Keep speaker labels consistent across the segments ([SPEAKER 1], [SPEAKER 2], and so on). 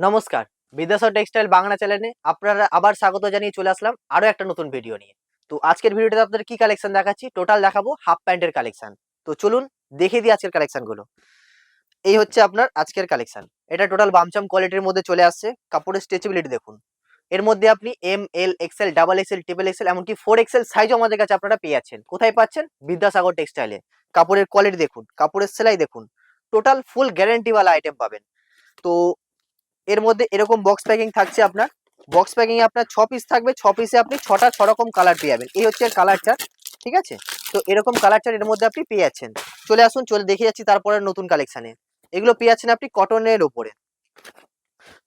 [SPEAKER 1] নমস্কার। বিদ্যাসাগর টেক্সটাইল বাংলা চ্যানেলে আপনারা আবার স্বাগত জানিয়ে চলে আসলাম আরও একটা নতুন ভিডিও নিয়ে। তো আজকের ভিডিওতে আপনাদের কি কালেকশন দেখাচ্ছি? টোটাল দেখাবো হাফ প্যান্টের কালেকশন তো চলুন দেখে দিই আজকের কালেকশনগুলো। এই হচ্ছে আপনার আজকের কালেকশন এটা টোটাল বামচাম কোয়ালিটির মধ্যে চলে আসছে। কাপড়ের স্ট্রেচেবিলিটি দেখুন। এর মধ্যে আপনি M L XL double XL triple XL এমনকি ফোর এক্সেল সাইজও আমাদের কাছে আপনারা পেয়ে যাচ্ছেন। কোথায় পাচ্ছেন? বিদ্যাসাগর টেক্সটাইলে। কাপড়ের কোয়ালিটি দেখুন। কাপড়ের সেলাই দেখুন। টোটাল ফুল গ্যারেন্টিওয়ালা আইটেম পাবেন। তো এর মধ্যে এরকম বক্স প্যাকিং থাকছে আপনার। বক্স প্যাকিং এ আপনার ছ পিস থাকবে, ছ পিসে আপনি ছটা, ছ রকম কালার পেয়ে যাবেন। এই হচ্ছে কালার চার্ট ঠিক আছে? তো এরকম কালার চার্ট এর মধ্যে আপনি পেয়ে যাচ্ছেন। চলে আসুন, চলে দেখে যাচ্ছি তারপরে নতুন কালেকশনে এগুলো পেয়ে যাচ্ছেন আপনি কটনের ওপরে।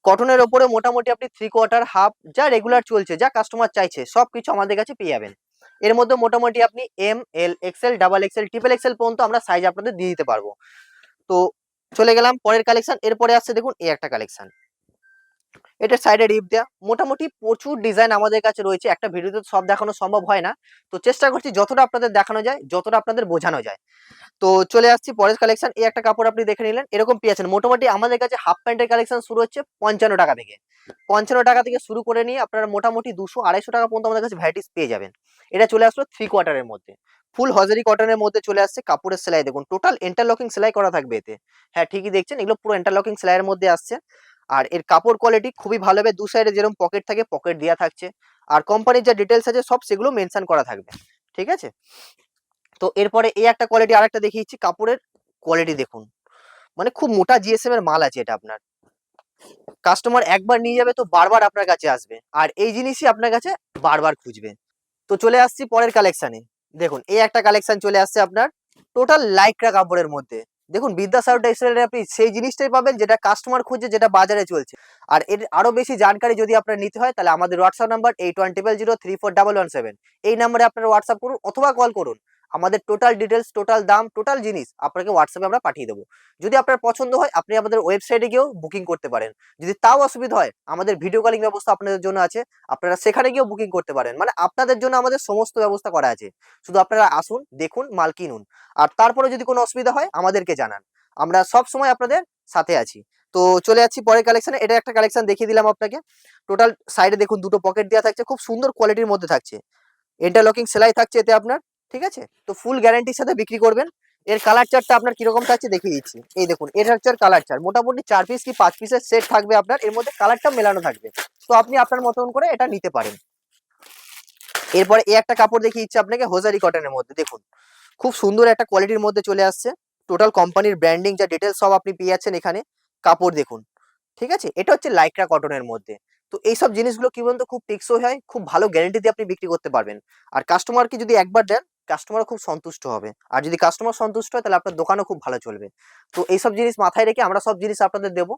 [SPEAKER 1] কটনের ওপরে মোটামুটি আপনি থ্রি কোয়ার্টার হাফ যা রেগুলার চলছে, যা কাস্টমার চাইছে সব কিছু আমাদের কাছে পেয়ে যাবেন। এর মধ্যে মোটামুটি আপনি M L XL double XL triple XL পর্যন্ত আমরা সাইজ আপনাদের দিয়ে দিতে পারব। তো চলে গেলাম পরের কালেকশন এরপরে আসছে দেখুন এই একটা কালেকশন এটা সাইডে রিপ দেওয়া মোটামুটি প্রচুর ডিজাইন আমাদের কাছে রয়েছে। একটা ভিডিওতে সব দেখানো সম্ভব হয় না। তো চেষ্টা করছি যতটা আপনাদের দেখানো যায়, যতটা আপনাদের বোঝানো যায়। তো চলে আসছি পরের কালেকশন এই একটা কাপড় আপনি দেখে নিলেন। এরকম পেয়েছেন মোটামুটি আমাদের কাছে হাফ প্যান্টের কালেকশন শুরু হচ্ছে পঞ্চান্ন টাকা থেকে। পঞ্চান্ন টাকা থেকে শুরু করে নিয়ে আপনারা মোটামুটি দুশো আড়াইশো টাকা পর্যন্ত আমাদের কাছে ভ্যারাইটিস পেয়ে যাবেন। এটা চলে আসলো থ্রি কোয়ার্টারের মধ্যে। ফুল হজারি কটনের মধ্যে চলে আসছে কাপড়ের সেলাই। দেখুন টোটাল ইন্টারলকিং সেলাই করা থাকবে এতে। হ্যাঁ ঠিকই দেখছেন, এগুলো পুরো ইন্টারলকিং সেলাইয়ের মধ্যে আসছে। আর এর কাপড় কোয়ালিটি খুবই ভালো হবে। দু সাইডে যেরকম পকেট থাকে পকেট দেওয়া থাকছে। আর কোম্পানির যা ডিটেলস আছে, সব সেগুলো মেনশন করা থাকবে। ঠিক আছে? তো এরপরে এই একটা কোয়ালিটি আরেকটা দেখিয়েছি, কাপড়ের কোয়ালিটি দেখুন। মানে খুব মোটা জিএসএম এর মাল আছে এটা আপনার। কাস্টমার একবার নিয়ে যাবে তো বারবার আপনার কাছে আসবে। আর এই জিনিসই আপনার কাছে বারবার খুঁজবে। তো চলে আসছি পরের কালেকশনে দেখুন, এই একটা কালেকশন চলে আসছে আপনার টোটাল লাইকরা কাপড়ের মধ্যে। দেখুন বিদ্যাসাগর টেক্সটাইলে আপনি সেই জিনিসটাই পাবেন যেটা কাস্টমার খুঁজে, যেটা বাজারে চলছে। আর এর আরও বেশি জানকারি যদি আপনার নিতে হয়, তাহলে আমাদের WhatsApp number eight one triple zero three four double one seven এই নাম্বারে আপনারা হোয়াটসঅ্যাপ করুন অথবা কল করুন। আমাদের টোটাল ডিটেলস টোটাল দাম টোটাল জিনিস আপনাকে হোয়াটসঅ্যাপে আমরা পাঠিয়ে দেবো। যদি আপনার পছন্দ হয়, আপনি আমাদের ওয়েবসাইটে গিয়েও বুকিং করতে পারেন। যদি তাও অসুবিধা হয়, আমাদের ভিডিও কলিং ব্যবস্থা আপনাদের জন্য আছে। আপনারা সেখানে গিয়েও বুকিং করতে পারেন। মানে আপনাদের জন্য আমাদের সমস্ত ব্যবস্থা করা আছে। শুধু আপনারা আসুন, দেখুন, মাল কিনুন। আর তারপরে যদি কোনো অসুবিধা হয়, আমাদেরকে জানান। আমরা সব সময় আপনাদের সাথে আছি। তো চলে যাচ্ছি পরের কালেকশনে এটা একটা কালেকশন দেখিয়ে দিলাম আপনাকে। টোটাল সাইডে দেখুন, দুটো পকেট দেওয়া থাকছে। খুব সুন্দর কোয়ালিটির মধ্যে থাকছে। ইন্টারলকিং সেলাই থাকছে এতে আপনার। ঠিক আছে? তো ফুল গ্যারান্টির সাথে বিক্রি করবেন। এর কালার চার্টটা আপনার কীরকম থাকছে দেখিয়ে দিচ্ছি। এই দেখুন, এর হচ্ছে কালার চার্ট মোটামুটি চার পিস কি পাঁচ পিসের সেট থাকবে আপনার। এর মধ্যে কালারটা মেলানো থাকবে। তো আপনি আপনার মতন করে এটা নিতে পারেন। এরপরে এই একটা কাপড় দেখিয়ে দিচ্ছি আপনাকে হোজারি কটনের মধ্যে। দেখুন, খুব সুন্দর একটা কোয়ালিটির মধ্যে চলে আসছে। টোটাল কোম্পানির ব্র্যান্ডিং যা ডিটেলস সব আপনি পেয়ে যাচ্ছেন এখানে। কাপড় দেখুন, ঠিক আছে? এটা হচ্ছে লাইকরা কটনের মধ্যে। তো এইসব জিনিসগুলো কি বলুন তো, খুব টেকসই হয়, খুব ভালো গ্যারেন্টি দিয়ে আপনি বিক্রি করতে পারবেন। আর কাস্টমারকে যদি একবার দেন কাস্টমার খুব সন্তুষ্ট হবে। আর যদি কাস্টমার সন্তুষ্ট হয়, তাহলে আপনার দোকানও খুব ভালো চলবে। তো এইসব জিনিস মাথায় রেখে আমরা সব জিনিস আপনাদের দেবো।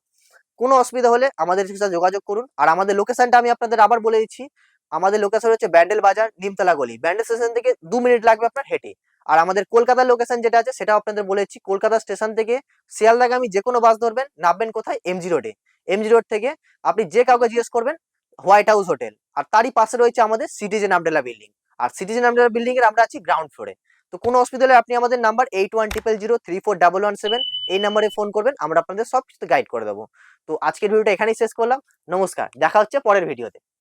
[SPEAKER 1] কোনো অসুবিধা হলে আমাদের সাথে যোগাযোগ করুন। আর আমাদের লোকেশনটা আমি আপনাদের আবার বলে দিচ্ছি। আমাদের লোকেশন হচ্ছে ব্যান্ডেল বাজার, নিমতলা গলি। ব্যান্ডেল স্টেশন থেকে দু মিনিট লাগবে আপনার হেঁটে। আর আমাদের কলকাতার লোকেশন যেটা আছে সেটা আপনাদের বলেছি কলকাতা স্টেশন থেকে শিয়ালদাগামী যে কোনো বাস ধরবেন, নামবেন কোথায়? এমজি রোডে এমজি রোড থেকে আপনি যে কাউকে জিজ্ঞেস করবেন হোয়াইট হাউস হোটেল আর তারই পাশে রয়েছে আমাদের সিটিজেন আমডেলা বিল্ডিং আর সিটিজেন আমরা বিল্ডিং এর আমরা আছি গ্রাউন্ড ফ্লোরে তো কোনো অসুবিধা হলে আপনি আমাদের number eight one triple zero three four double one seven এই নাম্বারে ফোন করবেন, আমরা আপনাদের সব কিছু গাইড করে দেবো। তো আজকের ভিডিওটা এখানেই শেষ করলাম। নমস্কার, দেখা হচ্ছে পরের ভিডিওতে